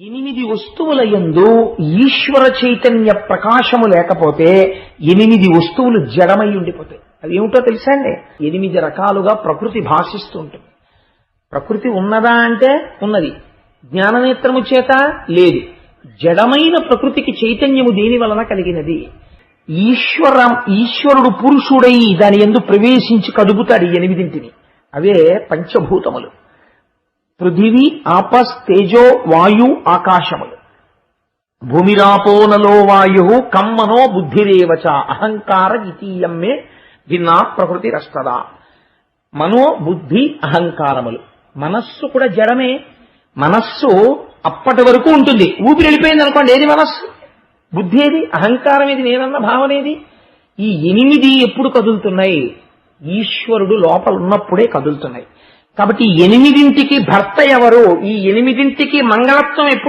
ఎనిమిది వస్తువుల యందు ఈశ్వర చైతన్య ప్రకాశము లేకపోతే ఎనిమిది వస్తువులు జడమై ఉండిపోతాయి. అవి ఏమిటో తెలుసా అండి? ఎనిమిది రకాలుగా ప్రకృతి భాషిస్తూ ఉంటుంది. ప్రకృతి ఉన్నదా అంటే ఉన్నది. జ్ఞాననేత్రము చేత లేదు. జడమైన ప్రకృతికి చైతన్యము దేని వలన కలిగినది? ఈశ్వర ఈశ్వరుడు పురుషుడై దాని ఎందు ప్రవేశించి కదుపుతాడు ఎనిమిదింటిని. అవే పంచభూతములు. పృథివీ ఆపస్ తేజో వాయు ఆకాశములు. భూమిరాపోనలో వాయు కమ్మనో బుద్ధిరేవచ అహంకార ద్వితీయమ్మే భిన్నా ప్రకృతి రస్తదా. మనో బుద్ధి అహంకారములు. మనస్సు కూడా జడమే. మనస్సు అప్పటి వరకు ఉంటుంది. ఊపిరి వెళ్ళిపోయింది అనుకోండి ఏది మనస్సు? బుద్ధి ఏది? అహంకారం ఏది? నేనన్న భావన ఏది? ఈ ఎనిమిది ఎప్పుడు కదులుతున్నాయి? ఈశ్వరుడు లోపల ఉన్నప్పుడే కదులుతున్నాయి. కాబట్టి ఎనిమిదింటికి భర్త ఎవరు? ఈ ఎనిమిదింటికి మంగళత్వం ఎప్పుడు